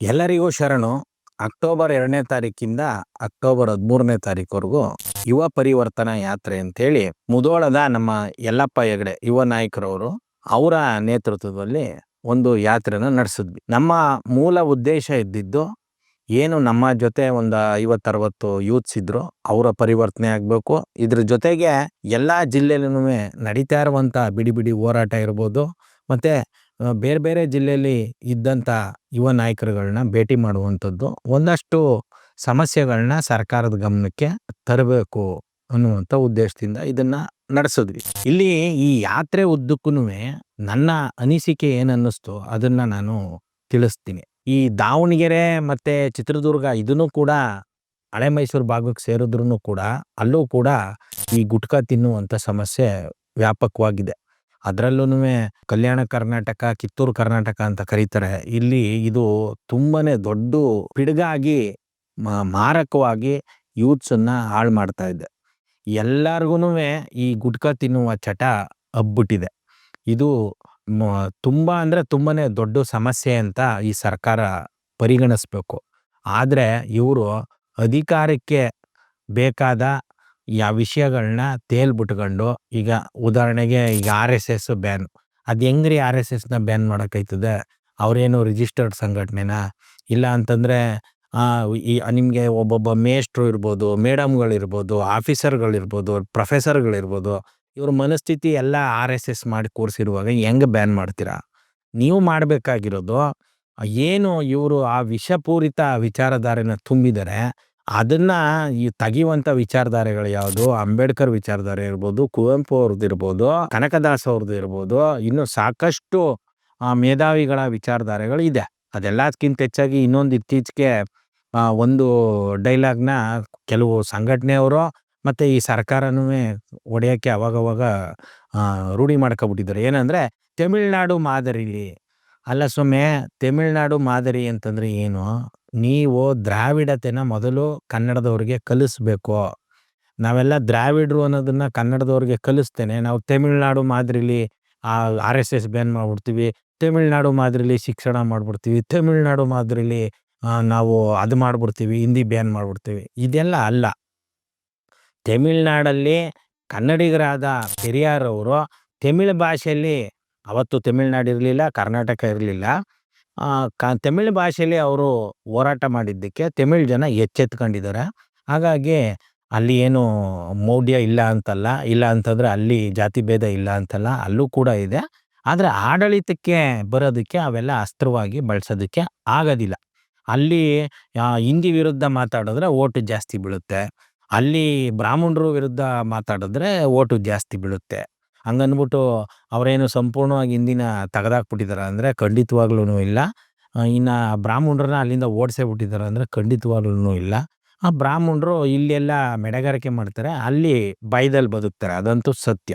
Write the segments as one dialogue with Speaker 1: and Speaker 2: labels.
Speaker 1: ಎಲ್ಲರಿಗೂ ಶರಣು. ಅಕ್ಟೋಬರ್ ಎರಡನೇ ತಾರೀಕಿಂದ ಅಕ್ಟೋಬರ್ ಹದಿಮೂರನೇ ತಾರೀಕುವರೆಗೂ ಯುವ ಪರಿವರ್ತನಾ ಯಾತ್ರೆ ಅಂತೇಳಿ ಮುದೋಳದ ನಮ್ಮ ಯಲ್ಲಪ್ಪ ಹೆಗಡೆ ಯುವ ನಾಯಕರವರು ಅವರ ನೇತೃತ್ವದಲ್ಲಿ ಒಂದು ಯಾತ್ರೆಯನ್ನು ನಡೆಸಿದ್ವಿ. ನಮ್ಮ ಮೂಲ ಉದ್ದೇಶ ಇದ್ದಿದ್ದು ಏನು ನಮ್ಮ ಜೊತೆ ಒಂದು ಐವತ್ತರವತ್ತು ಯೂತ್ಸ್ ಇದ್ರು ಅವರ ಪರಿವರ್ತನೆ ಆಗಬೇಕು. ಇದ್ರ ಜೊತೆಗೆ ಎಲ್ಲ ಜಿಲ್ಲೆಯಲ್ಲೂ ನಡೀತಾ ಇರುವಂಥ ಬಿಡಿ ಬಿಡಿ ಹೋರಾಟ ಇರ್ಬೋದು. ಮತ್ತು ಬೇರೆ ಬೇರೆ ಜಿಲ್ಲೆಯಲ್ಲಿ ಇದ್ದಂಥ ಯುವ ನಾಯಕರುಗಳನ್ನ ಭೇಟಿ ಮಾಡುವಂಥದ್ದು ಒಂದಷ್ಟು ಸಮಸ್ಯೆಗಳನ್ನ ಸರ್ಕಾರದ ಗಮನಕ್ಕೆ ತರಬೇಕು ಅನ್ನುವಂಥ ಉದ್ದೇಶದಿಂದ ಇದನ್ನು ನಡೆಸಿದ್ವಿ. ಇಲ್ಲಿ ಈ ಯಾತ್ರೆ ಉದ್ದಕ್ಕೂ ನನ್ನ ಅನಿಸಿಕೆ ಏನನ್ನಿಸ್ತು ಅದನ್ನ ನಾನು ತಿಳಿಸ್ತೀನಿ. ಈ ದಾವಣಗೆರೆ ಮತ್ತೆ ಚಿತ್ರದುರ್ಗ ಇದನ್ನು ಕೂಡ ಹಳೆ ಮೈಸೂರು ಭಾಗಕ್ಕೆ ಸೇರಿದ್ರು ಕೂಡ ಅಲ್ಲೂ ಕೂಡ ಈ ಗುಟ್ಕಾ ತಿನ್ನುವಂಥ ಸಮಸ್ಯೆ ವ್ಯಾಪಕವಾಗಿದೆ. ಅದರಲ್ಲೂ ಕಲ್ಯಾಣ ಕರ್ನಾಟಕ, ಕಿತ್ತೂರು ಕರ್ನಾಟಕ ಅಂತ ಕರೀತಾರೆ. ಇಲ್ಲಿ ಇದು ತುಂಬಾನೇ ದೊಡ್ಡ ಪಿಡುಗಾಗಿ ಮಾರಕವಾಗಿ ಯೂತ್ಸ್ ಅನ್ನ ಹಾಳು ಮಾಡ್ತಾ ಇದೆ. ಎಲ್ಲರಿಗೂ ಈ ಗುಟ್ಕಾ ತಿನ್ನುವ ಚಟ ಹಬ್ಬಿಟ್ಟಿದೆ. ಇದು ತುಂಬ ಅಂದ್ರೆ ತುಂಬಾನೇ ದೊಡ್ಡ ಸಮಸ್ಯೆ ಅಂತ ಈ ಸರ್ಕಾರ ಪರಿಗಣಿಸ್ಬೇಕು. ಆದರೆ ಇವರು ಅಧಿಕಾರಕ್ಕೆ ಬೇಕಾದ ಯಾವ ವಿಷಯಗಳನ್ನ ತೇಲ್ಬಿಟ್ಕೊಂಡು ಈಗ ಉದಾಹರಣೆಗೆ ಈಗ ಆರ್ ಎಸ್ ಎಸ್ ಬ್ಯಾನ್ ಅದ್ ಹೆಂಗ್ರಿ ಆರ್ ಎಸ್ ಎಸ್ನ ಬ್ಯಾನ್ ಮಾಡಕ್ಕಾಯ್ತದೆ ಅವರೇನು ರಿಜಿಸ್ಟರ್ಡ್ ಸಂಘಟನೆನಾ? ಇಲ್ಲ ಅಂತಂದ್ರೆ, ಆ, ಈ ನಿಮಗೆ ಒಬ್ಬೊಬ್ಬ ಮೇಷ್ಟ್ರು ಇರ್ಬೋದು, ಮೇಡಮ್ಗಳಿರ್ಬೋದು, ಆಫೀಸರ್ಗಳಿರ್ಬೋದು, ಪ್ರೊಫೆಸರ್ಗಳಿರ್ಬೋದು, ಇವ್ರ ಮನಸ್ಥಿತಿ ಎಲ್ಲ ಆರ್ ಎಸ್ ಎಸ್ ಮಾಡಿ ಕೂರಿಸಿರುವಾಗ ಹೆಂಗೆ ಬ್ಯಾನ್ ಮಾಡ್ತೀರಾ? ನೀವು ಮಾಡಬೇಕಾಗಿರೋದು, ಏನು ಇವರು ಆ ವಿಷಪೂರಿತ ವಿಚಾರಧಾರೆನ ತುಂಬಿದರೆ ಅದನ್ನ ಈ ತೆಗಿಯುವಂತ ವಿಚಾರಧಾರೆಗಳು ಯಾವುದು? ಅಂಬೇಡ್ಕರ್ ವಿಚಾರಧಾರೆ ಇರ್ಬೋದು, ಕುವೆಂಪು ಅವ್ರದ್ದು ಇರ್ಬೋದು, ಕನಕದಾಸ್ ಅವ್ರದ್ದು ಇರ್ಬೋದು, ಇನ್ನು ಸಾಕಷ್ಟು ಮೇಧಾವಿಗಳ ವಿಚಾರಧಾರೆಗಳು ಇದೆ. ಅದೆಲ್ಲದಕ್ಕಿಂತ ಹೆಚ್ಚಾಗಿ ಇನ್ನೊಂದು ಇತ್ತೀಚೆಗೆ ಒಂದು ಡೈಲಾಗ್ನ ಕೆಲವು ಸಂಘಟನೆಯವರು ಮತ್ತೆ ಈ ಸರ್ಕಾರನೂ ಒಡೆಯೋಕ್ಕೆ ಅವಾಗವಾಗ ರೂಢಿ ಮಾಡ್ಕೊಬಿಟ್ಟಿದ್ದಾರೆ. ಏನಂದ್ರೆ, ತಮಿಳ್ನಾಡು ಮಾದರಿಲಿ ಅಲ್ಲ ಸುಮ್ಮೆ ತಮಿಳ್ನಾಡು ಮಾದರಿ ಅಂತಂದ್ರೆ ಏನು? ನೀವು ದ್ರಾವಿಡತೆನ ಮೊದಲು ಕನ್ನಡದವ್ರಿಗೆ ಕಲಿಸ್ಬೇಕು. ನಾವೆಲ್ಲ ದ್ರಾವಿಡ್ರು ಅನ್ನೋದನ್ನ ಕನ್ನಡದವ್ರಿಗೆ ಕಲಿಸ್ತೇನೆ. ನಾವು ತಮಿಳ್ನಾಡು ಮಾದರಿಲಿ ಆರ್ ಎಸ್ ಎಸ್ ಬ್ಯಾನ್ ಮಾಡ್ಬಿಡ್ತೀವಿ, ತಮಿಳ್ನಾಡು ಮಾದರಿಲಿ ಶಿಕ್ಷಣ ಮಾಡ್ಬಿಡ್ತೀವಿ, ತಮಿಳ್ನಾಡು ಮಾದರಿಲಿ ನಾವು ಅದು ಮಾಡ್ಬಿಡ್ತೀವಿ, ಹಿಂದಿ ಬ್ಯಾನ್ ಮಾಡ್ಬಿಡ್ತೀವಿ. ಇದೆಲ್ಲ ಅಲ್ಲ. ತಮಿಳ್ನಾಡಲ್ಲಿ ಕನ್ನಡಿಗರಾದ ಪೆರಿಯಾರ್ ಅವರು ತಮಿಳ್ ಭಾಷೆಯಲ್ಲಿ ಅವತ್ತು ತಮಿಳ್ನಾಡು ಇರಲಿಲ್ಲ, ಕರ್ನಾಟಕ ಇರಲಿಲ್ಲ. ಕ, ತಮಿಳ್ ಭಾಷೆಯಲ್ಲಿ ಅವರು ಹೋರಾಟ ಮಾಡಿದ್ದಕ್ಕೆ ತಮಿಳ್ ಜನ ಎಚ್ಚೆತ್ಕೊಂಡಿದ್ದಾರೆ ಹಾಗಾಗಿ ಅಲ್ಲಿ ಏನು ಮೌಢ್ಯ ಇಲ್ಲ ಅಂತಲ್ಲ, ಇಲ್ಲ ಅಂತಂದರೆ ಅಲ್ಲಿ ಜಾತಿ ಭೇದ ಇಲ್ಲ ಅಂತಲ್ಲ, ಅಲ್ಲೂ ಕೂಡ ಇದೆ. ಆದರೆ ಆಡಳಿತಕ್ಕೆ ಬರೋದಕ್ಕೆ ಅವೆಲ್ಲ ಅಸ್ತ್ರವಾಗಿ ಬಳಸೋದಕ್ಕೆ ಆಗೋದಿಲ್ಲ. ಅಲ್ಲಿ ಹಿಂದಿ ವಿರುದ್ಧ ಮಾತಾಡಿದ್ರೆ ಓಟು ಜಾಸ್ತಿ ಬೀಳುತ್ತೆ. ಅಲ್ಲಿ ಬ್ರಾಹ್ಮಣರು ವಿರುದ್ಧ ಮಾತಾಡಿದ್ರೆ ಓಟು ಜಾಸ್ತಿ ಬೀಳುತ್ತೆ. ಹಂಗನ್ಬಿಟ್ಟು ಅವರೇನು ಸಂಪೂರ್ಣವಾಗಿ ಹಿಂದಿನ ತೆಗೆದಾಕ್ಬಿಟ್ಟಿದ್ದಾರೆ ಅಂದರೆ ಖಂಡಿತವಾಗ್ಲೂ ಇಲ್ಲ. ಇನ್ನು ಇನ್ನ ಬ್ರಾಹ್ಮಣರನ್ನ ಅಲ್ಲಿಂದ ಓಡಿಸೇ ಬಿಟ್ಟಿದ್ದಾರೆ ಅಂದರೆ ಖಂಡಿತವಾಗ್ಲೂ ಇಲ್ಲ. ಆ ಬ್ರಾಹ್ಮಣರು ಇಲ್ಲೆಲ್ಲ ಮೆಡಗಾರಿಕೆ ಮಾಡ್ತಾರೆ, ಅಲ್ಲಿ ಬೈದಲ್ಲಿ ಬದುಕ್ತಾರೆ, ಅದಂತೂ ಸತ್ಯ.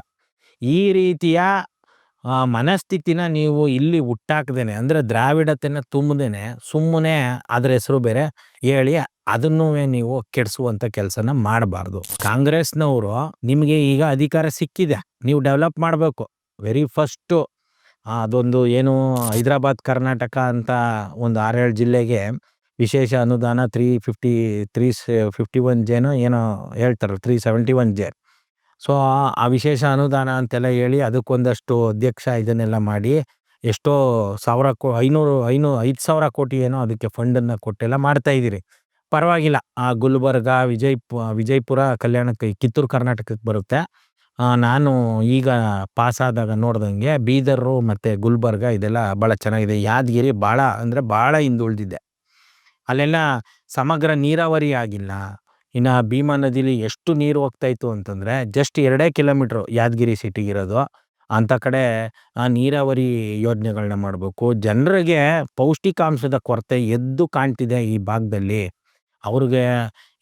Speaker 1: ಈ ರೀತಿಯ ಮನಸ್ಥಿತಿನ ನೀವು ಇಲ್ಲಿ ಹುಟ್ಟಾಕ್ದೇನೆ, ಅಂದರೆ ದ್ರಾವಿಡತೆನ ತುಂಬದೇನೆ, ಸುಮ್ಮನೆ ಅದರ ಹೆಸರು ಬೇರೆ ಹೇಳಿ ಅದನ್ನು ನೀವು ಕೆಡಿಸುವಂಥ ಕೆಲಸನ ಮಾಡಬಾರ್ದು. ಕಾಂಗ್ರೆಸ್ನವರು ನಿಮಗೆ ಈಗ ಅಧಿಕಾರ ಸಿಕ್ಕಿದೆ. ನೀವು ಡೆವಲಪ್ ಮಾಡಬೇಕು. ವೆರಿ ಫಸ್ಟು ಅದೊಂದು ಏನು ಹೈದರಾಬಾದ್, ಕರ್ನಾಟಕ ಅಂತ ಒಂದು ಆರೇಳು ಜಿಲ್ಲೆಗೆ ವಿಶೇಷ ಅನುದಾನ three fifty three fifty one ಜೇನೋ ಏನೋ ಹೇಳ್ತಾರೆ three seventy one J so ಆ ವಿಶೇಷ ಅನುದಾನ ಅಂತೆಲ್ಲ ಹೇಳಿ ಅದಕ್ಕೊಂದಷ್ಟು ಅಧ್ಯಕ್ಷ ಇದನ್ನೆಲ್ಲ ಮಾಡಿ ಎಷ್ಟೋ ಸಾವಿರ ಕೋ, ಐನೂರು ಐನೂರು ಐದು ಸಾವಿರ ಕೋಟಿ ಏನೋ ಅದಕ್ಕೆ ಫಂಡನ್ನು ಕೊಟ್ಟೆಲ್ಲ ಮಾಡ್ತಾಯಿದ್ದೀರಿ ಪರವಾಗಿಲ್ಲ. ಆ ಗುಲ್ಬರ್ಗ ವಿಜಯಪು ವಿಜಯಪುರ ಕಲ್ಯಾಣಕ್ಕೆ, ಕಿತ್ತೂರು, ಕರ್ನಾಟಕಕ್ಕೆ ಬರುತ್ತೆ. ನಾನು ಈಗ ಪಾಸ್ ಆದಾಗ ನೋಡ್ದಂಗೆ ಬೀದರು ಮತ್ತು ಗುಲ್ಬರ್ಗ ಇದೆಲ್ಲ ಭಾಳ ಚೆನ್ನಾಗಿದೆ. ಯಾದಗಿರಿ ಭಾಳ ಅಂದರೆ ಭಾಳ ಹಿಂದುಳಿದಿದೆ. ಅಲ್ಲೆಲ್ಲ ಸಮಗ್ರ ನೀರಾವರಿ ಆಗಿಲ್ಲ. ಇನ್ನು ಭೀಮಾ ನದಿಲಿ ಎಷ್ಟು ನೀರು ಹೋಗ್ತಾಯಿತ್ತು ಅಂತಂದರೆ ಜಸ್ಟ್ ಎರಡೇ ಕಿಲೋಮೀಟ್ರು ಯಾದಗಿರಿ ಸಿಟಿಗಿರೋದು ಅಂಥ ಕಡೆ ಆ ನೀರಾವರಿ ಯೋಜನೆಗಳನ್ನ ಮಾಡಬೇಕು. ಜನರಿಗೆ ಪೌಷ್ಟಿಕಾಂಶದ ಕೊರತೆ ಎದ್ದು ಕಾಣ್ತಿದೆ ಈ ಭಾಗದಲ್ಲಿ. ಅವ್ರಿಗೆ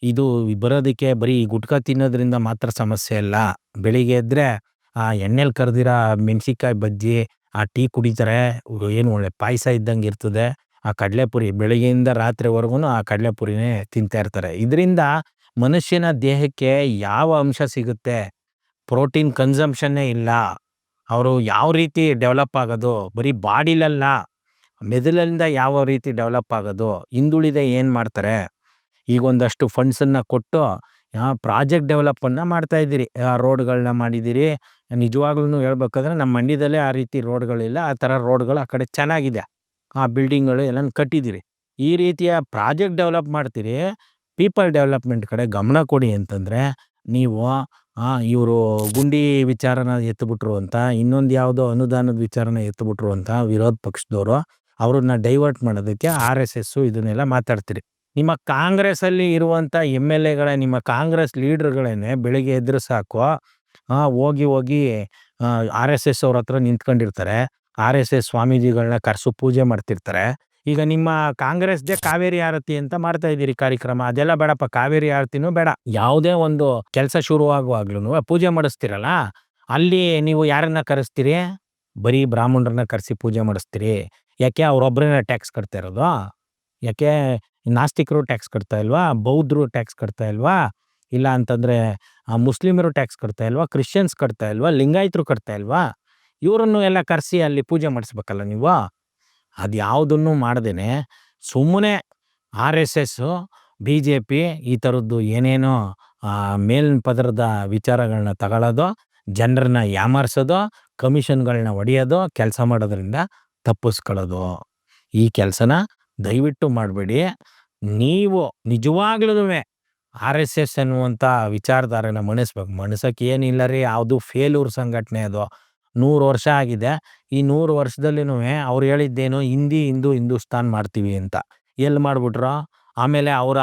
Speaker 1: ಇದು ಬರೋದಕ್ಕೆ ಬರೀ ಗುಟ್ಕಾ ತಿನ್ನೋದ್ರಿಂದ ಮಾತ್ರ ಸಮಸ್ಯೆ ಅಲ್ಲ. ಬೆಳಿಗ್ಗೆ ಎದ್ದರೆ ಆ, ಎಣ್ಣೆಲಿ ಕರೆದಿರೋ ಮೆಣಸಿನ್ಕಾಯಿ ಬಜ್ಜಿ, ಆ, ಟೀ ಕುಡಿತಾರೆ. ಏನು ಒಳ್ಳೆ ಪಾಯಸ ಇದ್ದಂಗೆ ಇರ್ತದೆ. ಆ, ಕಡಲೆಪುರಿ ಬೆಳಗ್ಗೆಯಿಂದ ರಾತ್ರಿವರೆಗೂ ಆ ಕಡಲೆಪುರಿನೇ ತಿಂತಾ ಇರ್ತಾರೆ. ಇದರಿಂದ ಮನುಷ್ಯನ ದೇಹಕ್ಕೆ ಯಾವ ಅಂಶ ಸಿಗುತ್ತೆ? ಪ್ರೋಟೀನ್ ಕನ್ಸಂಪ್ಷನ್ನೇ ಇಲ್ಲ. ಅವರು ಯಾವ ರೀತಿ ಡೆವಲಪ್ ಆಗೋದು? ಬರೀ ಬಾಡಿಲಲ್ಲ. ಮೆದುಳಿಂದ ಯಾವ ರೀತಿ ಡೆವಲಪ್ ಆಗೋದು? ಹಿಂದುಳಿದ ಏನು ಮಾಡ್ತಾರೆ? ಈಗ ಒಂದಷ್ಟು ಫಂಡ್ಸನ್ನು ಕೊಟ್ಟು ಪ್ರಾಜೆಕ್ಟ್ ಡೆವಲಪನ್ನು ಮಾಡ್ತಾ ಇದ್ದೀರಿ. ರೋಡ್ಗಳನ್ನ ಮಾಡಿದ್ದೀರಿ. ನಿಜವಾಗ್ಲೂ ಹೇಳ್ಬೇಕಂದ್ರೆ ನಮ್ಮ ಮಂಡ್ಯದಲ್ಲೇ ಆ ರೀತಿ ರೋಡ್ಗಳಿಲ್ಲ ಆ ಥರ ರೋಡ್ಗಳು ಆ ಕಡೆ ಚೆನ್ನಾಗಿದೆ. ಆ ಬಿಲ್ಡಿಂಗ್ಗಳು ಎಲ್ಲ ಕಟ್ಟಿದ್ದೀರಿ. ಈ ರೀತಿಯ ಪ್ರಾಜೆಕ್ಟ್ ಡೆವಲಪ್ ಮಾಡ್ತೀರಿ ಪೀಪಲ್ ಡೆವಲಪ್ಮೆಂಟ್ ಕಡೆ ಗಮನ ಕೊಡಿ ಅಂತಂದರೆ, ನೀವು ಇವರು ಗುಂಡಿ ವಿಚಾರನ ಎತ್ತಿಬಿಟ್ರು ಅಂತ, ಇನ್ನೊಂದು ಯಾವುದೋ ಅನುದಾನದ ವಿಚಾರನ ಎತ್ತಿಬಿಟ್ರು ಅಂತ ವಿರೋಧ ಪಕ್ಷದವರು, ಅವ್ರನ್ನ ಡೈವರ್ಟ್ ಮಾಡೋದಕ್ಕೆ ಆರ್ ಎಸ್ ಎಸ್ಸು ಇದನ್ನೆಲ್ಲ ಮಾತಾಡ್ತೀರಿ. ನಿಮ್ಮ ಕಾಂಗ್ರೆಸ್ಸಲ್ಲಿ ಇರುವಂಥ ಎಂ ಎಲ್ ಎಗಳೇ, ನಿಮ್ಮ ಕಾಂಗ್ರೆಸ್ ಲೀಡ್ರ್ಗಳೇನೆ ಬೆಳಿಗ್ಗೆ ಎದ್ರೆ ಸಾಕು ಹೋಗಿ ಹೋಗಿ ಆರ್ ಎಸ್ ಎಸ್ ಅವ್ರ ಹತ್ರ ನಿಂತ್ಕೊಂಡಿರ್ತಾರೆ. ಆರ್ ಎಸ್ ಎಸ್ ಸ್ವಾಮೀಜಿಗಳನ್ನ ಕರೆಸು ಪೂಜೆ ಮಾಡ್ತಿರ್ತಾರೆ. ಈಗ ನಿಮ್ಮ ಕಾಂಗ್ರೆಸ್ದೇ ಕಾವೇರಿ ಆರತಿ ಅಂತ ಮಾಡ್ತಾ ಇದ್ದೀರಿ ಕಾರ್ಯಕ್ರಮ. ಅದೆಲ್ಲ ಬೇಡಪ್ಪ ಕಾವೇರಿ ಆರತಿನೂ ಬೇಡ. ಯಾವುದೇ ಒಂದು ಕೆಲಸ ಶುರುವಾಗುವಾಗ್ಲೂ ಪೂಜೆ ಮಾಡಿಸ್ತೀರಲ್ಲ ಅಲ್ಲಿ ನೀವು ಯಾರನ್ನ ಕರೆಸ್ತೀರಿ? ಬರೀ ಬ್ರಾಹ್ಮಣರನ್ನ ಕರೆಸಿ ಪೂಜೆ ಮಾಡಿಸ್ತೀರಿ. ಯಾಕೆ ಅವ್ರೊಬ್ಬರೇನ ಟ್ಯಾಕ್ಸ್ ಕಟ್ತಾ ಇರೋದು? ಯಾಕೆ ನಾಸ್ತಿಕರು ಟ್ಯಾಕ್ಸ್ ಕಟ್ತಾ ಇಲ್ವಾ, ಬೌದ್ಧರು ಟ್ಯಾಕ್ಸ್ ಕಟ್ತಾ ಇಲ್ವಾ, ಇಲ್ಲ ಅಂತಂದರೆ ಮುಸ್ಲಿಮರು ಟ್ಯಾಕ್ಸ್ ಕಟ್ತಾ ಇಲ್ವಾ, ಕ್ರಿಶ್ಚಿಯನ್ಸ್ ಕಟ್ತಾ ಇಲ್ವಾ, ಲಿಂಗಾಯತರು ಕಟ್ತಾ ಇಲ್ವಾ, ಇವರನ್ನು ಎಲ್ಲ ಕರೆಸಿ ಅಲ್ಲಿ ಪೂಜೆ ಮಾಡಿಸ್ಬೇಕಲ್ಲ ನೀವು? ಅದು ಯಾವುದನ್ನು ಮಾಡ್ದೇ ಸುಮ್ಮನೆ R S S B J P ಈ ಥರದ್ದು ಏನೇನೋ ಮೇಲಿನ ಪದರದ ವಿಚಾರಗಳನ್ನ ತಗೊಳ್ಳೋದು ಜನರನ್ನ ಯಾಮಾರಿಸೋದು ಕಮಿಷನ್ಗಳನ್ನ ಹೊಡೆಯೋದು ಕೆಲಸ ಮಾಡೋದ್ರಿಂದ ತಪ್ಪಿಸ್ಕೊಳ್ಳೋದು. ಈ ಕೆಲಸನ ದಯವಿಟ್ಟು ಮಾಡಬೇಡಿ. ನೀವು ನಿಜವಾಗ್ಲೂ ಆರ್ ಎಸ್ ಎಸ್ ಅನ್ನುವಂಥ ವಿಚಾರಧಾರೆನ ಮಣಿಸ್ಬೇಕು. ಮಣಿಸೋಕೆ ಏನಿಲ್ಲ ರೀ, ಯಾವುದು ಫೇಲೂರ್ ಸಂಘಟನೆ ಅದು. ನೂರು ವರ್ಷ ಆಗಿದೆ. ಈ ನೂರು ವರ್ಷದಲ್ಲಿನೂ ಅವ್ರು ಹೇಳಿದ್ದೇನು, ಹಿಂದಿ, ಹಿಂದೂ, ಹಿಂದೂಸ್ತಾನ್ ಮಾಡ್ತೀವಿ ಅಂತ. ಎಲ್ಲಿ ಮಾಡಿಬಿಟ್ರು? ಆಮೇಲೆ ಅವರ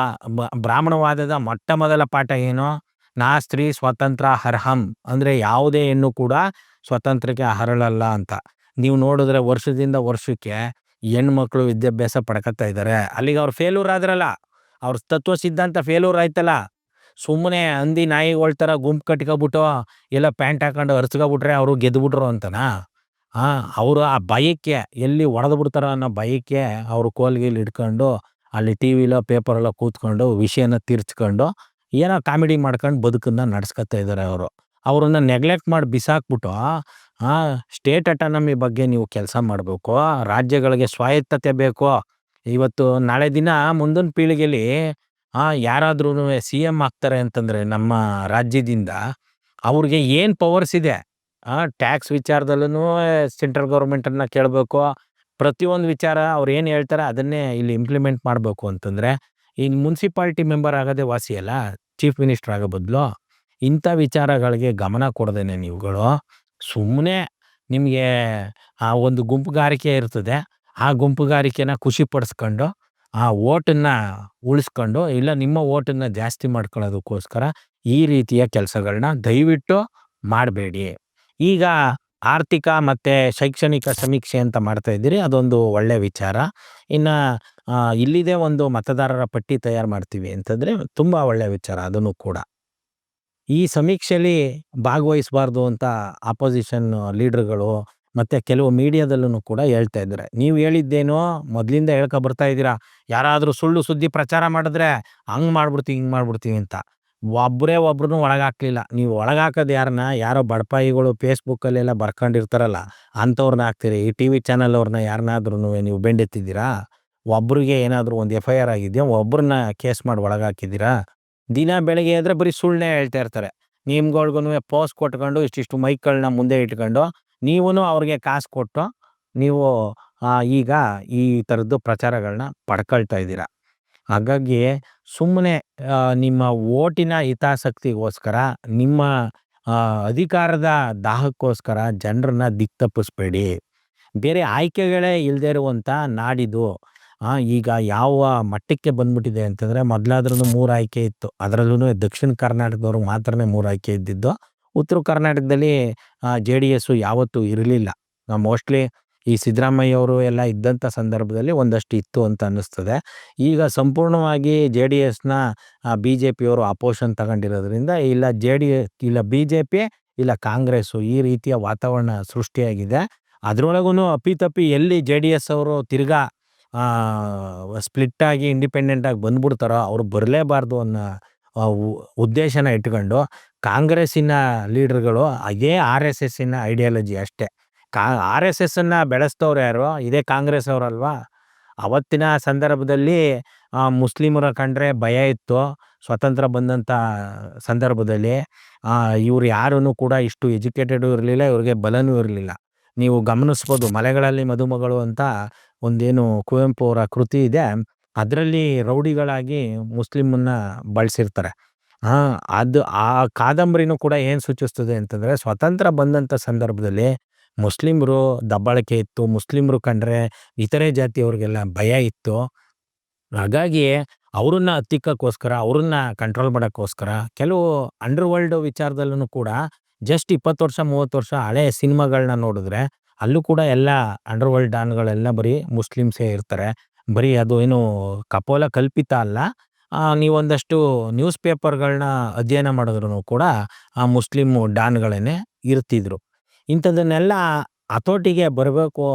Speaker 1: ಬ್ರಾಹ್ಮಣವಾದದ ಮೊಟ್ಟ ಮೊದಲ ಪಾಠ ಏನು? ನಾ ಸ್ತ್ರೀ ಸ್ವತಂತ್ರ ಅರ್ಹಂ ಅಂದರೆ ಯಾವುದೇ ಹೆಣ್ಣು ಕೂಡ ಸ್ವತಂತ್ರಕ್ಕೆ ಹರಳಲ್ಲ ಅಂತ. ನೀವು ನೋಡಿದ್ರೆ ವರ್ಷದಿಂದ ವರ್ಷಕ್ಕೆ ಹೆಣ್ಮಕ್ಳು ವಿದ್ಯಾಭ್ಯಾಸ ಪಡ್ಕೊತಾ ಇದ್ದಾರೆ ಅಲ್ಲಿಗೆ ಅವ್ರು ಫೇಲ್ಯೂರ್ ಆದ್ರಲ್ಲ, ಅವ್ರ ತತ್ವ ಸಿದ್ಧಾಂತ ಫೇಲ್ಯೂರ್ ಆಯ್ತಲ್ಲ ಸುಮ್ಮನೆ ಹಂದಿ ನಾಯಿಗಳ ಥರ ಗುಂಪು ಕಟ್ಕೊಬಿಟ್ಟು ಎಲ್ಲ ಪ್ಯಾಂಟ್ ಹಾಕೊಂಡು ಹರ್ಸ್ಕೊಬಿಟ್ರೆ ಅವರು ಗೆದ್ದುಬಿಟ್ರು ಅಂತನಾ? ಹಾಂ ಅವರು ಆ ಭಯಕ್ಕೆ ಎಲ್ಲಿ ಒಡೆದು ಅನ್ನೋ ಭಯಕ್ಕೆ ಅವರು ಕೋಲ್ಗೀಲ್ ಹಿಡ್ಕೊಂಡು ಅಲ್ಲಿ ಟಿ ವಿಲೋ ಪೇಪರಲ್ಲೋ ಕೂತ್ಕೊಂಡು, ವಿಷಯನ ತೀರ್ಚ್ಕೊಂಡು ಏನೋ ಕಾಮಿಡಿ ಮಾಡ್ಕೊಂಡು ಬದುಕನ್ನ ನಡೆಸ್ಕೊತಾ ಇದ್ದಾರೆ ಅವರು. ಅವ್ರನ್ನ ನೆಗ್ಲೆಕ್ಟ್ ಮಾಡಿ ಬಿಸಾಕ್ಬಿಟ್ಟು ಸ್ಟೇಟ್ ಅಟಾನಮಿ ಬಗ್ಗೆ ನೀವು ಕೆಲಸ ಮಾಡಬೇಕು, ರಾಜ್ಯಗಳಿಗೆ ಸ್ವಾಯತ್ತತೆ ಬೇಕು. ಇವತ್ತು ನಾಳೆ ದಿನ ಮುಂದಿನ ಪೀಳಿಗೆಯಲ್ಲಿ ಯಾರಾದ್ರೂ ಸಿ ಎಂ ಆಗ್ತಾರೆ ಅಂತಂದರೆ ನಮ್ಮ ರಾಜ್ಯದಿಂದ ಅವ್ರಿಗೆ ಏನು ಪವರ್ಸ್ ಇದೆ? ಟ್ಯಾಕ್ಸ್ ವಿಚಾರದಲ್ಲೂ ಸೆಂಟ್ರಲ್ ಗೌರ್ಮೆಂಟನ್ನು ಕೇಳಬೇಕು. ಪ್ರತಿಯೊಂದು ವಿಚಾರ ಅವ್ರು ಏನು ಹೇಳ್ತಾರೆ ಅದನ್ನೇ ಇಲ್ಲಿ ಇಂಪ್ಲಿಮೆಂಟ್ ಮಾಡಬೇಕು ಅಂತಂದರೆ, ಈ ಮುನ್ಸಿಪಾಲ್ಟಿ ಮೆಂಬರ್ ಆಗೋದೇ ವಾಸಿ ಅಲ್ಲ ಚೀಫ್ ಮಿನಿಸ್ಟರ್ ಆಗೋ ಬದಲು ಇಂಥ ವಿಚಾರಗಳಿಗೆ ಗಮನ ಕೊಡದೇನೆ ನೀವುಗಳು. ಸುಮ್ಮನೆ ನಿಮಗೆ ಆ ಒಂದು ಗುಂಪುಗಾರಿಕೆ ಇರ್ತದೆ, ಆ ಗುಂಪುಗಾರಿಕೆನ ಖುಷಿ ಪಡಿಸ್ಕೊಂಡು ಆ ಓಟನ್ನು ಉಳಿಸ್ಕೊಂಡು, ಇಲ್ಲ ನಿಮ್ಮ ಓಟನ್ನು ಜಾಸ್ತಿ ಮಾಡ್ಕೊಳ್ಳೋದಕ್ಕೋಸ್ಕರ ಈ ರೀತಿಯ ಕೆಲಸಗಳನ್ನ ದಯವಿಟ್ಟು ಮಾಡಬೇಡಿ. ಈಗ ಆರ್ಥಿಕ ಮತ್ತು ಶೈಕ್ಷಣಿಕ ಸಮೀಕ್ಷೆ ಅಂತ ಮಾಡ್ತಾ ಇದ್ದೀರಿ, ಅದೊಂದು ಒಳ್ಳೆಯ ವಿಚಾರ. ಇನ್ನು ಇಲ್ಲಿದೆ ಒಂದು ಮತದಾರರ ಪಟ್ಟಿ ತಯಾರು ಮಾಡ್ತೀವಿ ಅಂತಂದರೆ ತುಂಬ ಒಳ್ಳೆಯ ವಿಚಾರ, ಅದನ್ನು ಕೂಡ. ಈ ಸಮೀಕ್ಷೆಯಲ್ಲಿ ಭಾಗವಹಿಸಬಾರ್ದು ಅಂತ ಆಪೋಸಿಷನ್ ಲೀಡರ್ಗಳು ಮತ್ತು ಕೆಲವು ಮೀಡಿಯಾದಲ್ಲೂ ಕೂಡ ಹೇಳ್ತಾ ಇದ್ದಾರೆ. ನೀವು ಹೇಳಿದ್ದೇನೋ ಮೊದಲಿಂದ ಹೇಳ್ಕೊ ಬರ್ತಾ ಇದ್ದೀರಾ? ಯಾರಾದರೂ ಸುಳ್ಳು ಸುದ್ದಿ ಪ್ರಚಾರ ಮಾಡಿದ್ರೆ ಹಂಗೆ ಮಾಡ್ಬಿಡ್ತೀವಿ, ಹಿಂಗೆ ಮಾಡ್ಬಿಡ್ತೀವಿ ಅಂತ. ಒಬ್ಬರೇ ಒಬ್ರು ಒಳಗಾಕ್ಲಿಲ್ಲ. ನೀವು ಒಳಗಾಕೋದು ಯಾರನ್ನ? ಯಾರೋ ಬಡಪಾಯಿಗಳು ಫೇಸ್ಬುಕ್ಕಲ್ಲೆಲ್ಲ ಬರ್ಕೊಂಡಿರ್ತಾರಲ್ಲ ಅಂಥವ್ರನ್ನ ಹಾಕ್ತೀರಿ. ಈ ಟಿ ವಿ ಚಾನಲ್ ಅವ್ರನ್ನ ಯಾರನ್ನಾದ್ರೂ ನೀವು ಬೆಂಡೆತ್ತಿದ್ದೀರಾ? ಒಬ್ಬರಿಗೆ ಏನಾದರೂ ಒಂದು ಎಫ್ ಐ ಆರ್ ಆಗಿದೆಯಾ? ಒಬ್ಬರನ್ನ ಕೇಸ್ ಮಾಡಿ ಒಳಗಾಕಿದ್ದೀರಾ? ದಿನ ಬೆಳಗ್ಗೆ ಆದರೆ ಬರೀ ಸುಳ್ಳನ್ನೇ ಹೇಳ್ತಾ ಇರ್ತಾರೆ. ನಿಮ್ಗಳ್ಗೂ ಪೋಸ್ ಕೊಟ್ಕೊಂಡು ಇಷ್ಟಿಷ್ಟು ಮೈಕ್ಗಳನ್ನ ಮುಂದೆ ಇಟ್ಕೊಂಡು ನೀವೂ ಅವ್ರಿಗೆ ಕಾಸು ಕೊಟ್ಟು ನೀವು ಈಗ ಈ ಥರದ್ದು ಪ್ರಚಾರಗಳನ್ನ ಪಡ್ಕೊಳ್ತಾ ಇದ್ದೀರ. ಹಾಗಾಗಿ ಸುಮ್ಮನೆ ನಿಮ್ಮ ಓಟಿನ ಹಿತಾಸಕ್ತಿಗೋಸ್ಕರ, ನಿಮ್ಮ ಅಧಿಕಾರದ ದಾಹಕ್ಕೋಸ್ಕರ ಜನರನ್ನ ದಿಕ್ಕ ಬೇರೆ ಆಯ್ಕೆಗಳೇ ಇಲ್ಲದೇ ಇರುವಂಥ ನಾಡಿದು ಈಗ ಯಾವ ಮಟ್ಟಕ್ಕೆ ಬಂದ್ಬಿಟ್ಟಿದೆ ಅಂತಂದರೆ ಮೊದಲಾದ್ರೂ ಮೂರು ಆಯ್ಕೆ ಇತ್ತು. ಅದರಲ್ಲೂ ದಕ್ಷಿಣ ಕರ್ನಾಟಕದವ್ರು ಮಾತ್ರನೇ ಮೂರು ಆಯ್ಕೆ ಇದ್ದಿದ್ದು. ಉತ್ತರ ಕರ್ನಾಟಕದಲ್ಲಿ ಜೆ ಡಿ ಎಸ್ಸು ಯಾವತ್ತೂ ಇರಲಿಲ್ಲ. ಮೋಸ್ಟ್ಲಿ ಈ ಸಿದ್ದರಾಮಯ್ಯ ಅವರು ಎಲ್ಲ ಇದ್ದಂಥ ಸಂದರ್ಭದಲ್ಲಿ ಒಂದಷ್ಟು ಇತ್ತು ಅಂತ ಅನ್ನಿಸ್ತದೆ. ಈಗ ಸಂಪೂರ್ಣವಾಗಿ ಜೆ ಡಿ ಎಸ್ನ ಬಿ ಜೆ ಪಿಯವರು ಅಪೋಷನ್ ತಗೊಂಡಿರೋದ್ರಿಂದ ಇಲ್ಲ ಜೆ ಡಿ ಎಸ್ ಇಲ್ಲ ಬಿ ಜೆ ಪಿ ಇಲ್ಲ ಕಾಂಗ್ರೆಸ್ಸು ಈ ರೀತಿಯ ವಾತಾವರಣ ಸೃಷ್ಟಿಯಾಗಿದೆ. ಅದರೊಳಗೂ ಅಪ್ಪಿತಪ್ಪಿ ಎಲ್ಲಿ ಜೆ ಡಿ ಎಸ್ ಅವರು ತಿರ್ಗಾ ಸ್ಪ್ಲಿಟ್ಟಾಗಿ ಇಂಡಿಪೆಂಡೆಂಟಾಗಿ ಬಂದ್ಬಿಡ್ತಾರೋ ಅವ್ರು ಬರಲೇಬಾರ್ದು ಅನ್ನೋ ಉದ್ದೇಶನ ಇಟ್ಕೊಂಡು ಕಾಂಗ್ರೆಸ್ಸಿನ ಲೀಡರ್ಗಳು ಅದೇ ಆರ್ ಎಸ್ ಎಸ್ಸಿನ ಐಡಿಯಾಲಜಿ ಅಷ್ಟೇ. ಕಾ, ಆರ್ ಎಸ್ ಎಸ್ಸನ್ನು ಬೆಳೆಸ್ತವ್ರು ಯಾರು? ಇದೇ ಕಾಂಗ್ರೆಸ್ ಅವರಲ್ವಾ? ಅವತ್ತಿನ ಸಂದರ್ಭದಲ್ಲಿ ಮುಸ್ಲಿಮರ ಕಂಡ್ರೆ ಭಯ ಇತ್ತು. ಸ್ವತಂತ್ರ ಬಂದಂಥ ಸಂದರ್ಭದಲ್ಲಿ ಇವ್ರು ಯಾರೂ ಕೂಡ ಇಷ್ಟು ಎಜುಕೇಟೆಡ್ ಇರಲಿಲ್ಲ, ಇವ್ರಿಗೆ ಬಲನೂ ಇರಲಿಲ್ಲ. ನೀವು ಗಮನಿಸ್ಬೋದು ಮಲೆಗಳಲ್ಲಿ ಮದುಮಗಳು ಅಂತ ಒಂದೇನು ಕುವೆಂಪು ಅವರ ಕೃತಿ ಇದೆ, ಅದರಲ್ಲಿ ರೌಡಿಗಳಾಗಿ ಮುಸ್ಲಿಮನ್ನ ಬಳಸಿರ್ತಾರೆ. ಹಾ, ಅದು ಆ ಕಾದಂಬರಿನೂ ಕೂಡ ಏನು ಸೂಚಿಸ್ತದೆ ಅಂತಂದ್ರೆ, ಸ್ವತಂತ್ರ ಬಂದಂಥ ಸಂದರ್ಭದಲ್ಲಿ ಮುಸ್ಲಿಮರು ದಬ್ಬಾಳಿಕೆ ಇತ್ತು, ಮುಸ್ಲಿಮರು ಕಂಡ್ರೆ ಇತರೆ ಜಾತಿಯವ್ರಿಗೆಲ್ಲ ಭಯ ಇತ್ತು. ಹಾಗಾಗಿ ಅವ್ರನ್ನ ಹತ್ತಿಕ್ಕಕ್ಕೋಸ್ಕರ, ಅವ್ರನ್ನ ಕಂಟ್ರೋಲ್ ಮಾಡೋಕ್ಕೋಸ್ಕರ ಕೆಲವು ಅಂಡರ್ ವರ್ಲ್ಡ್ ವಿಚಾರದಲ್ಲೂ ಕೂಡ ಜಸ್ಟ್ ಇಪ್ಪತ್ತು ವರ್ಷ, ಮೂವತ್ತು ವರ್ಷ ಹಳೆ ಸಿನಿಮಾಗಳನ್ನ ನೋಡಿದ್ರೆ ಅಲ್ಲೂ ಕೂಡ ಎಲ್ಲ ಅಂಡರ್ ವರ್ಲ್ಡ್ ಡಾನ್ಗಳೆಲ್ಲ ಬರೀ ಮುಸ್ಲಿಮ್ಸೇ ಇರ್ತಾರೆ. ಬರೀ ಅದು ಏನು ಕಪೋಲ ಕಲ್ಪಿತ ಅಲ್ಲ. ನೀವೊಂದಷ್ಟು ನ್ಯೂಸ್ ಪೇಪರ್ಗಳನ್ನ ಅಧ್ಯಯನ ಮಾಡಿದ್ರು ಕೂಡ ಆ ಮುಸ್ಲಿಂ ಡಾನ್ಗಳೇನೆ ಇರ್ತಿದ್ರು. ಇಂಥದನ್ನೆಲ್ಲ ಹತೋಟಿಗೆ ಬರಬೇಕು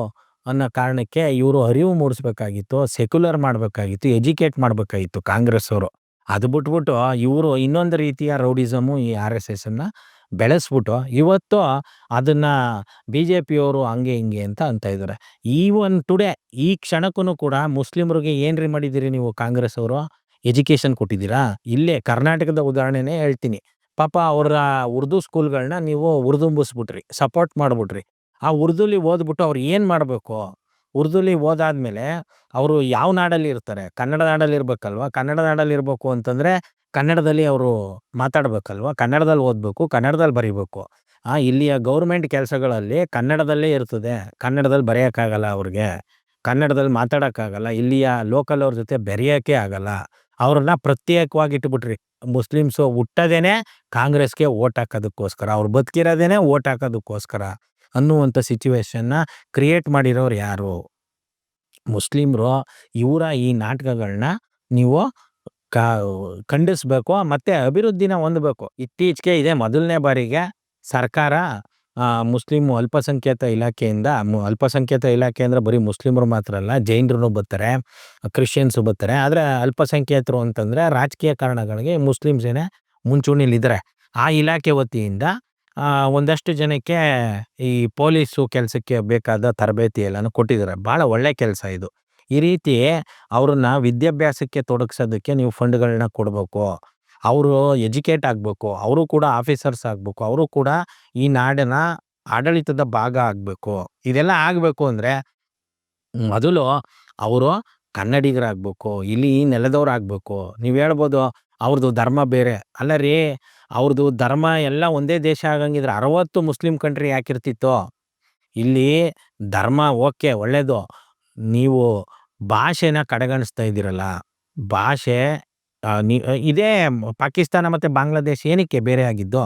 Speaker 1: ಅನ್ನೋ ಕಾರಣಕ್ಕೆ ಇವರು ಅರಿವು ಮೂಡಿಸ್ಬೇಕಾಗಿತ್ತು, ಸೆಕ್ಯುಲರ್ ಮಾಡಬೇಕಾಗಿತ್ತು, ಎಜುಕೇಟ್ ಮಾಡಬೇಕಾಗಿತ್ತು ಕಾಂಗ್ರೆಸ್ ಅವರು ಅದು ಬಿಟ್ಬಿಟ್ಟು ಇವರು ಇನ್ನೊಂದು ರೀತಿಯ ರೌಡಿಸಮು ಈ ಆರ್ ಎಸ್ ಎಸ್ ಅನ್ನ ಬೆಳೆಸ್ಬಿಟ್ಟು ಇವತ್ತು ಅದನ್ನ ಬಿ ಜೆ ಪಿಯವರು ಹಂಗೆ ಹಿಂಗೆ ಅಂತ ಅಂತ ಇದ್ದಾರೆ. ಒನ್ ಟುಡೇ, ಈ ಕ್ಷಣಕ್ಕೂ ಕೂಡ ಮುಸ್ಲಿಮರಿಗೆ ಏನ್ರಿ ಮಾಡಿದ್ದೀರಿ ನೀವು ಕಾಂಗ್ರೆಸ್ ಅವರು? ಎಜುಕೇಶನ್ ಕೊಟ್ಟಿದ್ದೀರಾ? ಇಲ್ಲೇ ಕರ್ನಾಟಕದ ಉದಾಹರಣೆನೇ ಹೇಳ್ತೀನಿ. ಪಾಪ ಅವರ ಉರ್ದು ಸ್ಕೂಲ್ಗಳನ್ನ ನೀವು ಉರ್ದುಂಬಿಸ್ಬಿಟ್ರಿ, ಸಪೋರ್ಟ್ ಮಾಡ್ಬಿಟ್ರಿ. ಆ ಉರ್ದುಲಿ ಓದ್ಬಿಟ್ಟು ಅವ್ರು ಏನು ಮಾಡಬೇಕು? ಉರ್ದುಲಿ ಓದಾದ್ಮೇಲೆ ಅವರು ಯಾವ ನಾಡಲ್ಲಿ ಇರ್ತಾರೆ? ಕನ್ನಡ ನಾಡಲ್ಲಿ ಇರ್ಬೇಕಲ್ವಾ? ಕನ್ನಡ ನಾಡಲ್ಲಿ ಇರಬೇಕು ಅಂತಂದ್ರೆ ಕನ್ನಡದಲ್ಲಿ ಅವರು ಮಾತಾಡಬೇಕಲ್ವಾ? ಕನ್ನಡದಲ್ಲಿ ಓದಬೇಕು, ಕನ್ನಡದಲ್ಲಿ ಬರೀಬೇಕು. ಆ, ಇಲ್ಲಿಯ ಗೌರ್ಮೆಂಟ್ ಕೆಲಸಗಳಲ್ಲಿ ಕನ್ನಡದಲ್ಲೇ ಇರ್ತದೆ. ಕನ್ನಡದಲ್ಲಿ ಬರೆಯೋಕ್ಕಾಗಲ್ಲ ಅವ್ರಿಗೆ. ಕನ್ನಡದಲ್ಲಿ ಮಾತಾಡೋಕ್ಕಾಗಲ್ಲ. ಇಲ್ಲಿಯ ಲೋಕಲ್ ಅವ್ರ ಜೊತೆ ಬೆರೆಯೋಕ್ಕೆ ಆಗಲ್ಲ. ಅವ್ರನ್ನ ಪ್ರತ್ಯೇಕವಾಗಿ ಇಟ್ಬಿಟ್ರಿ. ಮುಸ್ಲಿಮ್ಸು ಹುಟ್ಟದೇನೆ ಕಾಂಗ್ರೆಸ್ಗೆ ಓಟ್ ಹಾಕೋದಕ್ಕೋಸ್ಕರ. ಅವ್ರು ಬದುಕಿರೋದೇನೆ ಓಟ್ ಹಾಕೋದಕ್ಕೋಸ್ಕರ ಅನ್ನುವಂಥ ಸಿಚುವೇಶನ್ನ ಕ್ರಿಯೇಟ್ ಮಾಡಿರೋರು ಯಾರು? ಮುಸ್ಲಿಮ್ರು. ಇವರ ಈ ನಾಟಕಗಳನ್ನ ನೀವು ಕಾ ಖಂಡಿಸ್ಬೇಕು, ಮತ್ತೆ ಅಭಿವೃದ್ಧಿನ ಹೊಂದಬೇಕು. ಇತ್ತೀಚೆಗೆ ಇದೆ ಮೊದಲನೇ ಬಾರಿಗೆ ಸರ್ಕಾರ ಮುಸ್ಲಿಂ ಅಲ್ಪಸಂಖ್ಯಾತ ಇಲಾಖೆಯಿಂದ ಅಲ್ಪಸಂಖ್ಯಾತ ಇಲಾಖೆ ಅಂದ್ರೆ ಬರೀ ಮುಸ್ಲಿಮರು ಮಾತ್ರ ಅಲ್ಲ ಜೈನರು ಬರ್ತಾರೆ, ಕ್ರಿಶ್ಚಿಯನ್ಸು ಬರ್ತಾರೆ. ಆದರೆ ಅಲ್ಪಸಂಖ್ಯಾತರು ಅಂತಂದ್ರೆ ರಾಜಕೀಯ ಕಾರಣಗಳಿಗೆ ಮುಸ್ಲಿಮ್ಸೇನೆ ಮುಂಚೂಣಿಲಿದ್ದಾರೆ ಆ ಇಲಾಖೆ ವತಿಯಿಂದ ಒಂದಷ್ಟು ಜನಕ್ಕೆ ಈ ಪೊಲೀಸು ಕೆಲಸಕ್ಕೆ ಬೇಕಾದ ತರಬೇತಿ ಎಲ್ಲಾನು ಕೊಟ್ಟಿದ್ದಾರೆ. ಭಾಳ ಒಳ್ಳೆ ಕೆಲಸ ಇದು. ಈ ರೀತಿ ಅವ್ರನ್ನ ವಿದ್ಯಾಭ್ಯಾಸಕ್ಕೆ ತೊಡಗಿಸೋದಕ್ಕೆ ನೀವು ಫಂಡ್ಗಳನ್ನ ಕೊಡಬೇಕು. ಅವರು ಎಜುಕೇಟ್ ಆಗಬೇಕು, ಅವರು ಕೂಡ ಆಫೀಸರ್ಸ್ ಆಗಬೇಕು, ಅವರು ಕೂಡ ಈ ನಾಡಿನ ಆಡಳಿತದ ಭಾಗ ಆಗಬೇಕು. ಇದೆಲ್ಲ ಆಗಬೇಕು ಅಂದರೆ ಮೊದಲು ಅವರು ಕನ್ನಡಿಗರಾಗಬೇಕು, ಇಲ್ಲಿ ಈ ನೆಲದವ್ರಾಗಬೇಕು. ನೀವು ಹೇಳ್ಬೋದು ಅವ್ರದ್ದು ಧರ್ಮ ಬೇರೆ. ಅಲ್ಲ ರೀ ಅವ್ರದ್ದು ಧರ್ಮ ಎಲ್ಲ ಒಂದೇ ದೇಶ ಆಗಂಗಿದ್ರೆ ಅರವತ್ತು ಮುಸ್ಲಿಂ ಕಂಟ್ರಿ ಯಾಕಿರ್ತಿತ್ತು, ಇಲ್ಲಿ ಧರ್ಮ ಓಕೆ ಒಳ್ಳೆಯದು ನೀವು ಭಾಷೆನ ಕಡೆಗಣಿಸ್ತಾ ಇದ್ದೀರಲ್ಲ, ಭಾಷೆ ನೀ ಇದೇ ಪಾಕಿಸ್ತಾನ ಮತ್ತು ಬಾಂಗ್ಲಾದೇಶ ಏನಕ್ಕೆ ಬೇರೆ ಆಗಿದ್ದು,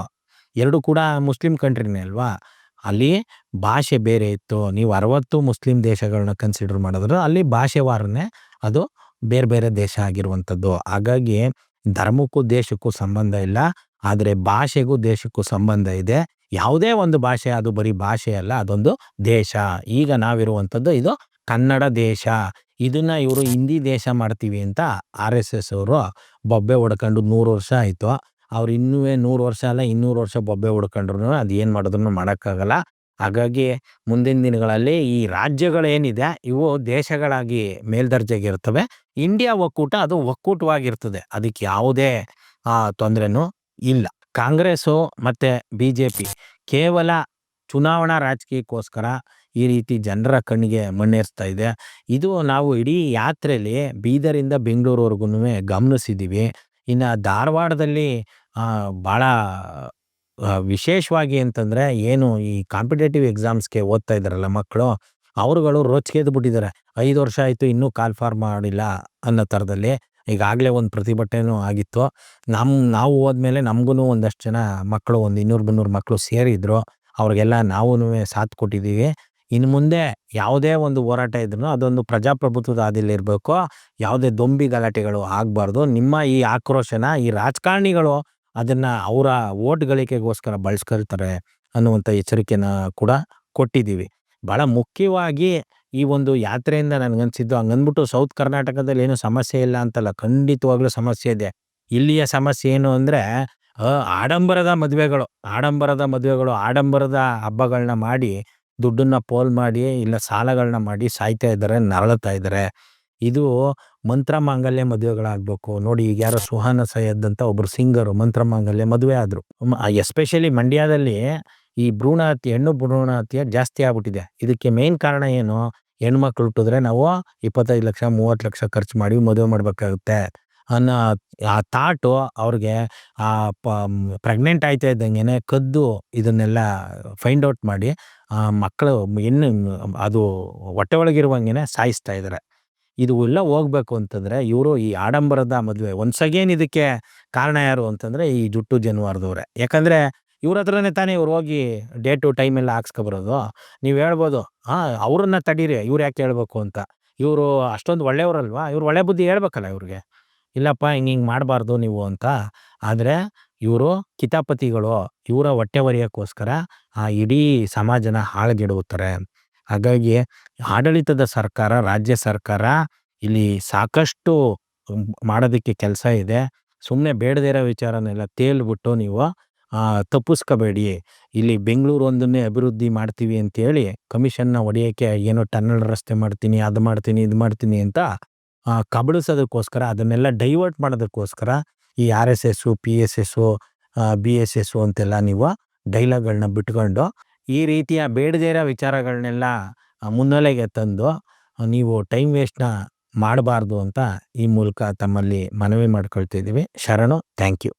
Speaker 1: ಎರಡು ಕೂಡ ಮುಸ್ಲಿಂ ಕಂಟ್ರಿನೇ ಅಲ್ವಾ? ಅಲ್ಲಿ ಭಾಷೆ ಬೇರೆ ಇತ್ತು. ನೀವು ಅರವತ್ತು ಮುಸ್ಲಿಂ ದೇಶಗಳನ್ನ ಕನ್ಸಿಡರ್ ಮಾಡಿದ್ರೆ ಅಲ್ಲಿ ಭಾಷೆ ವಾರನೇ ಅದು ಬೇರೆ ಬೇರೆ ದೇಶ ಆಗಿರುವಂಥದ್ದು. ಹಾಗಾಗಿ ಧರ್ಮಕ್ಕೂ ದೇಶಕ್ಕೂ ಸಂಬಂಧ ಇಲ್ಲ, ಆದರೆ ಭಾಷೆಗೂ ದೇಶಕ್ಕೂ ಸಂಬಂಧ ಇದೆ. ಯಾವುದೇ ಒಂದು ಭಾಷೆ, ಅದು ಬರೀ ಭಾಷೆ ಅಲ್ಲ, ಅದೊಂದು ದೇಶ. ಈಗ ನಾವಿರುವಂಥದ್ದು ಇದು ಕನ್ನಡ ದೇಶ. ಇದನ್ನ ಇವರು ಹಿಂದಿ ದೇಶ ಮಾಡ್ತೀವಿ ಅಂತ ಆರ್ ಎಸ್ ಎಸ್ ಅವರು ಬೊಬ್ಬೆ ಹೊಡ್ಕೊಂಡು ನೂರು ವರ್ಷ ಆಯಿತು. ಅವ್ರು ಇನ್ನೂ ನೂರು ವರ್ಷ ಅಲ್ಲ, ಇನ್ನೂರು ವರ್ಷ ಬೊಬ್ಬೆ ಹೊಡ್ಕೊಂಡ್ರು ಅದು ಏನು ಮಾಡಿದ್ರು ಮಾಡೋಕ್ಕಾಗಲ್ಲ. ಹಾಗಾಗಿ ಮುಂದಿನ ದಿನಗಳಲ್ಲಿ ಈ ರಾಜ್ಯಗಳೇನಿದೆ ಇವು ದೇಶಗಳಾಗಿ ಮೇಲ್ದರ್ಜೆಗೆ ಇರ್ತವೆ. ಇಂಡಿಯಾ ಒಕ್ಕೂಟ ಅದು ಒಕ್ಕೂಟವಾಗಿರ್ತದೆ. ಅದಕ್ಕೆ ಯಾವುದೇ ತೊಂದರೆನೂ ಇಲ್ಲ. ಕಾಂಗ್ರೆಸ್ಸು ಮತ್ತು ಬಿ ಜೆ ಪಿ ಕೇವಲ ಚುನಾವಣಾ ರಾಜಕೀಯಕ್ಕೋಸ್ಕರ ಈ ರೀತಿ ಜನರ ಕಣ್ಣಿಗೆ ಮಣ್ಣೇರಿಸ್ತಾ ಇದೆ. ಇದು ನಾವು ಇಡೀ ಯಾತ್ರೆಯಲ್ಲಿ ಬೀದರಿಂದ ಬೆಂಗಳೂರುವರೆಗೂ ಗಮನಿಸಿದ್ದೀವಿ ಇನ್ನು ಧಾರವಾಡದಲ್ಲಿ ಭಾಳ ವಿಶೇಷವಾಗಿ ಅಂತಂದರೆ ಏನು ಈ ಕಾಂಪಿಟೇಟಿವ್ ಎಕ್ಸಾಮ್ಸ್ಗೆ ಓದ್ತಾ ಇದ್ದಾರಲ್ಲ ಮಕ್ಕಳು, ಅವರುಗಳು ರೊಚ್ಗೆದ್ದು ಬಿಟ್ಟಿದ್ದಾರೆ ಐದು ವರ್ಷ ಆಯಿತು, ಇನ್ನೂ ಕಾಲ್ಫಾರ್ ಮಾಡಿಲ್ಲ ಅನ್ನೋ ಥರದಲ್ಲಿ. ಈಗಾಗಲೇ ಒಂದು ಪ್ರತಿಭಟನೆನೂ ಆಗಿತ್ತು. ನಮ್ಮ ನಾವು ಹೋದ್ಮೇಲೆ ನಮಗೂ ಒಂದಷ್ಟು ಜನ ಮಕ್ಕಳು, ಒಂದು ಇನ್ನೂರು ಮುನ್ನೂರು ಮಕ್ಕಳು ಸೇರಿದ್ರು. ಅವ್ರಿಗೆಲ್ಲ ನಾವೂ ಸಾಥ್ ಕೊಟ್ಟಿದ್ದೀವಿ. ಇನ್ನು ಮುಂದೆ ಯಾವುದೇ ಒಂದು ಹೋರಾಟ ಇದ್ರೂ ಅದೊಂದು ಪ್ರಜಾಪ್ರಭುತ್ವದ ಹಾದಿಲಿ ಇರಬೇಕು. ಯಾವುದೇ ದೊಂಬಿ ಗಲಾಟೆಗಳು ಆಗಬಾರ್ದು. ನಿಮ್ಮ ಈ ಆಕ್ರೋಶನ, ಈ ರಾಜಕಾರಣಿಗಳು ಅದನ್ನು ಅವರ ಓಟ್ ಗಳಿಕೆಗೋಸ್ಕರ ಬಳಸ್ಕೊಳ್ತಾರೆ ಅನ್ನುವಂಥ ಎಚ್ಚರಿಕೆನ ಕೂಡ ಕೊಟ್ಟಿದ್ದೀವಿ. ಭಾಳ ಮುಖ್ಯವಾಗಿ ಈ ಒಂದು ಯಾತ್ರೆಯಿಂದ ನನಗನ್ಸಿದ್ದು ಹಂಗಂದ್ಬಿಟ್ಟು ಸೌತ್ ಕರ್ನಾಟಕದಲ್ಲಿ ಏನು ಸಮಸ್ಯೆ ಇಲ್ಲ ಅಂತಲ್ಲ, ಖಂಡಿತವಾಗ್ಲೂ ಸಮಸ್ಯೆ ಇದೆ. ಇಲ್ಲಿಯ ಸಮಸ್ಯೆ ಏನು ಅಂದರೆ ಆಡಂಬರದ ಮದುವೆಗಳು ಆಡಂಬರದ ಮದುವೆಗಳು, ಆಡಂಬರದ ಹಬ್ಬಗಳನ್ನ ಮಾಡಿ ದುಡ್ಡನ್ನ ಪೋಲ್ ಮಾಡಿ ಇಲ್ಲ ಸಾಲಗಳನ್ನ ಮಾಡಿ ಸಾಯ್ತಾ ಇದ್ದಾರೆ ನರಳುತ್ತಾ ಇದ್ದಾರೆ. ಇದು ಮಂತ್ರ ಮಾಂಗಲ್ಯ ಮದುವೆಗಳಾಗಬೇಕು. ನೋಡಿ ಈಗ ಯಾರೋ ಸುಹಾನ ಸೈಯದ್ ಅಂತ ಒಬ್ರು ಸಿಂಗರು ಮಂತ್ರ ಮಾಂಗಲ್ಯ ಮದುವೆ ಆದ್ರು. ಎಸ್ಪೆಷಲಿ ಮಂಡ್ಯದಲ್ಲಿ ಈ ಭ್ರೂಣ ಹತ್ಯೆ ಹೆಣ್ಣು ಭ್ರೂಣ ಹತ್ಯೆ ಜಾಸ್ತಿ ಆಗ್ಬಿಟ್ಟಿದೆ. ಇದಕ್ಕೆ ಮೇನ್ ಕಾರಣ ಏನು? ಹೆಣ್ಮಕ್ಳು ಹುಟ್ಟಿದ್ರೆ ನಾವು ಇಪ್ಪತ್ತೈದು ಲಕ್ಷ, ಮೂವತ್ತು ಲಕ್ಷ ಖರ್ಚು ಮಾಡಿ ಮದುವೆ ಮಾಡಬೇಕಾಗುತ್ತೆ. ಅನ್ನೋ ಆ ತಾಟು ಅವ್ರಿಗೆ ಆ ಪ್ರೆಗ್ನೆಂಟ್ ಆಯ್ತಾ ಇದ್ದಂಗೆ ಕದ್ದು ಇದನ್ನೆಲ್ಲ ಫೈಂಡ್ ಔಟ್ ಮಾಡಿ ಆ ಮಕ್ಕಳು ಇನ್ನು ಅದು ಹೊಟ್ಟೆ ಒಳಗಿರುವಂಗೆ ಸಾಯಿಸ್ತಾ ಇದ್ದಾರೆ ಇದು ಎಲ್ಲ ಹೋಗ್ಬೇಕು ಅಂತಂದ್ರೆ ಇವರು ಈ ಆಡಂಬರದ ಮದುವೆ. ಒನ್ಸ್ ಇದಕ್ಕೆ ಕಾರಣ ಯಾರು ಅಂತಂದ್ರೆ ಈ ಜುಟ್ಟು ಜನ್ವಾರದವ್ರೆ. ಯಾಕಂದ್ರೆ ಇವ್ರ ಹತ್ರನೇ ತಾನೇ ಇವ್ರು ಹೋಗಿ ಡೇಟು ಟೈಮ್ ಎಲ್ಲ ಹಾಕ್ಸ್ಕೊಬರೋದು. ನೀವು ಹೇಳ್ಬೋದು, ಹಾ, ಅವ್ರನ್ನ ತಡೀರಿ, ಇವ್ರು ಯಾಕೆ ಹೇಳ್ಬೇಕು ಅಂತ. ಇವರು ಅಷ್ಟೊಂದು ಒಳ್ಳೆಯವ್ರಲ್ವಾ? ಇವ್ರು ಒಳ್ಳೆ ಬುದ್ಧಿ ಹೇಳ್ಬೇಕಲ್ಲ ಇವ್ರಿಗೆ. ಇಲ್ಲಪ್ಪ ಹಿಂಗಿಂಗ್ ಹಿಂಗೆ ಮಾಡಬಾರ್ದು ನೀವು ಅಂತ. ಆದರೆ ಇವರು ಕಿತಾಪತಿಗಳು, ಇವರ ಹೊಟ್ಟೆ ಬರೆಯೋಕ್ಕೋಸ್ಕರ ಆ ಇಡೀ ಸಮಾಜನ ಹಾಳ್ಗೆಡುತ್ತಾರೆ ಹಾಗಾಗಿ ಆಡಳಿತದ ಸರ್ಕಾರ, ರಾಜ್ಯ ಸರ್ಕಾರ ಇಲ್ಲಿ ಸಾಕಷ್ಟು ಮಾಡೋದಕ್ಕೆ ಕೆಲಸ ಇದೆ. ಸುಮ್ಮನೆ ಬೇಡದೇ ಇರೋ ವಿಚಾರನೆಲ್ಲ ತೇಲ್ಬಿಟ್ಟು ನೀವು ತಪ್ಪಿಸ್ಕೋಬೇಡಿ. ಇಲ್ಲಿ ಬೆಂಗಳೂರು ಒಂದನ್ನೇ ಅಭಿವೃದ್ಧಿ ಮಾಡ್ತೀವಿ ಅಂತೇಳಿ ಕಮಿಷನ್ನ ಹೊಡೆಯೋಕ್ಕೆ ಏನೋ ಟನ್ನಲ್ ರಸ್ತೆ ಮಾಡ್ತೀನಿ, ಅದು ಮಾಡ್ತೀನಿ, ಇದು ಮಾಡ್ತೀನಿ ಅಂತ ಕಬಳಿಸೋದಕ್ಕೋಸ್ಕರ, ಅದನ್ನೆಲ್ಲ ಡೈವರ್ಟ್ ಮಾಡೋದಕ್ಕೋಸ್ಕರ ಈ R S S, P S S B S S ಅಂತೆಲ್ಲ ನೀವು ಡೈಲಾಗ್ಗಳನ್ನ ಬಿಟ್ಕೊಂಡು ಈ ರೀತಿಯ ಬೇಡದೇ ಇರೋ ವಿಚಾರಗಳನ್ನೆಲ್ಲ ಮುನ್ನೆಲೆಗೆ ತಂದು ನೀವು ಟೈಮ್ ವೇಸ್ಟ್ನ ಮಾಡಬಾರ್ದು ಅಂತ ಈ ಮೂಲಕ ತಮ್ಮಲ್ಲಿ ಮನವಿ ಮಾಡ್ಕೊಳ್ತಿದ್ದೀವಿ ಶರಣು, ಥ್ಯಾಂಕ್ ಯು.